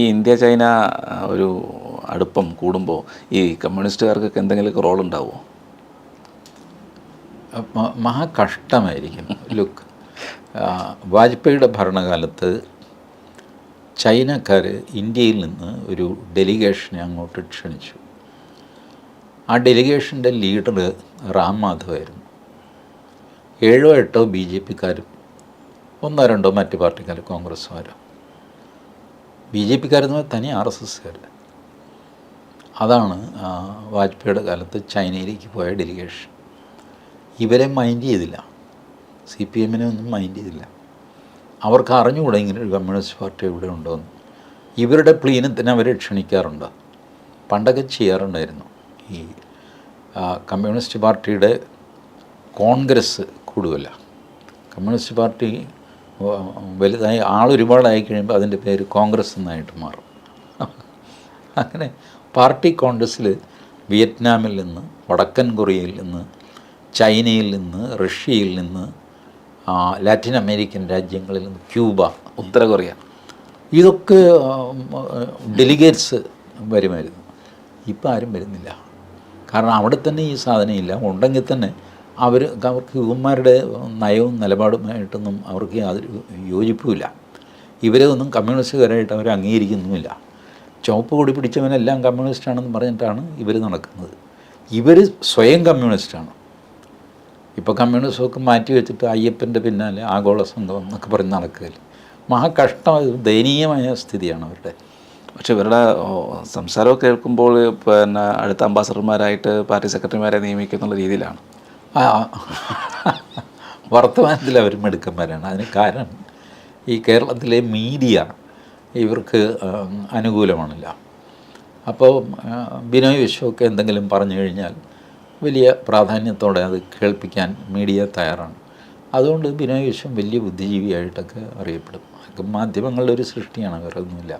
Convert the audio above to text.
ഈ India China ഒരു അടുപ്പം കൂടുമ്പോൾ ഈ കമ്മ്യൂണിസ്റ്റുകാർക്കൊക്കെ എന്തെങ്കിലുമൊക്കെ റോൾ ഉണ്ടാവുമോ മഹാ കഷ്ടമായിരിക്കും. ലുക്ക് വാജ്പേയിയുടെ ഭരണകാലത്ത് ചൈനക്കാർ ഇന്ത്യയിൽ നിന്ന് ഒരു ഡെലിഗേഷനെ അങ്ങോട്ട് ക്ഷണിച്ചു. ആ ഡെലിഗേഷന്റെ ലീഡർ റാം മാധവായിരുന്നു ഏഴോ എട്ടോ ബി ജെ പിക്കാരും ഒന്നോ രണ്ടോ മറ്റ് പാർട്ടിക്കാർ കോൺഗ്രസ്സുകാരോ. ബി ജെ പിക്കാരെന്ന് പറഞ്ഞാൽ തനി ആർ എസ് എസ്സുകാർ അതാണ് വാജ്പേയിയുടെ കാലത്ത് ചൈനയിലേക്ക് പോയ ഡെലിഗേഷൻ ഇവരെ മൈൻഡ് ചെയ്തില്ല. സി പി എമ്മിനെ ഒന്നും മൈൻഡ് ചെയ്തില്ല. അവർക്ക് അറിഞ്ഞുകൂടെ ഇങ്ങനെ ഒരു കമ്മ്യൂണിസ്റ്റ് പാർട്ടി ഇവിടെ ഉണ്ടോയെന്ന് ഇവരുടെ പ്ലീനത്തിന് അവരെ ക്ഷണിക്കാറുണ്ട്. പണ്ടൊക്കെ ചെയ്യാറുണ്ടായിരുന്നു. ഈ കമ്മ്യൂണിസ്റ്റ് പാർട്ടിയുടെ കോൺഗ്രസ് കൂടുമല്ല കമ്മ്യൂണിസ്റ്റ് പാർട്ടി വലുതായി ആളൊരുപാടായി കഴിയുമ്പോൾ അതിന്റെ പേര് കോൺഗ്രസ് എന്നായിട്ട് മാറും. അങ്ങനെ പാർട്ടി കോൺഗ്രസ്സിൽ വിയറ്റ്നാമിൽ നിന്ന് വടക്കൻ കൊറിയയിൽ നിന്ന് ചൈനയിൽ നിന്ന് റഷ്യയിൽ നിന്ന് ലാറ്റിൻ അമേരിക്കൻ രാജ്യങ്ങളിൽ നിന്ന് ക്യൂബ ഉത്തര കൊറിയ ഇതൊക്കെ ഡെലിഗേറ്റ്സ് വരുമായിരുന്നു. ഇപ്പം ആരും വരുന്നില്ല. കാരണം അവിടെ തന്നെ ഈ സാധനമില്ല ഉണ്ടെങ്കിൽ തന്നെ അവർ അവർക്ക് ഇവന്മാരുടെ നയവും നിലപാടുമായിട്ടൊന്നും അവർക്ക് യാതൊരു യോജിപ്പുമില്ല. ഇവരെ ഒന്നും കമ്മ്യൂണിസ്റ്റുകാരായിട്ട് അവർ അംഗീകരിക്കുന്നുമില്ല. ചുവപ്പ് കൊടി പിടിച്ചവനെല്ലാം കമ്മ്യൂണിസ്റ്റാണെന്ന് പറഞ്ഞിട്ടാണ് ഇവർ നടക്കുന്നത്. ഇവർ സ്വയം കമ്മ്യൂണിസ്റ്റാണ്. ഇപ്പോൾ കമ്മ്യൂണിസ്റ്റൊക്കെ മാറ്റി വെച്ചിട്ട് അയ്യപ്പന്റെ പിന്നാലെ ആഗോള സംഘം എന്നൊക്കെ പറഞ്ഞ് നടക്കുകയില്ല മഹാകഷ്ടം ദയനീയമായ സ്ഥിതിയാണ് അവരുടെ. പക്ഷെ ഇവരുടെ സംസാരമൊക്കെ കേൾക്കുമ്പോൾ പിന്നെ അടുത്ത അംബാസഡർമാരായിട്ട് പാർട്ടി സെക്രട്ടറിമാരെ നിയമിക്കുന്നുള്ള രീതിയിലാണ്. വർത്തമാനത്തിൽ അവർ മിടുക്കന്മാരാണ്. അതിന് കാരണം ഈ കേരളത്തിലെ മീഡിയ ഇവർക്ക് അനുകൂലമാണല്ല. അനുകൂലമാണില്ല അപ്പോൾ ബിനോയ് വിശ്വമൊക്കെ എന്തെങ്കിലും പറഞ്ഞു കഴിഞ്ഞാൽ വലിയ പ്രാധാന്യത്തോടെ അത് കേൾപ്പിക്കാൻ മീഡിയ തയ്യാറാണ്. അതുകൊണ്ട് ബിനോയ് വിശ്വം വലിയ ബുദ്ധിജീവിയായിട്ടൊക്കെ അറിയപ്പെടും. അതൊക്കെ മാധ്യമങ്ങളുടെ ഒരു സൃഷ്ടിയാണ് വേറെ ഒന്നുമില്ല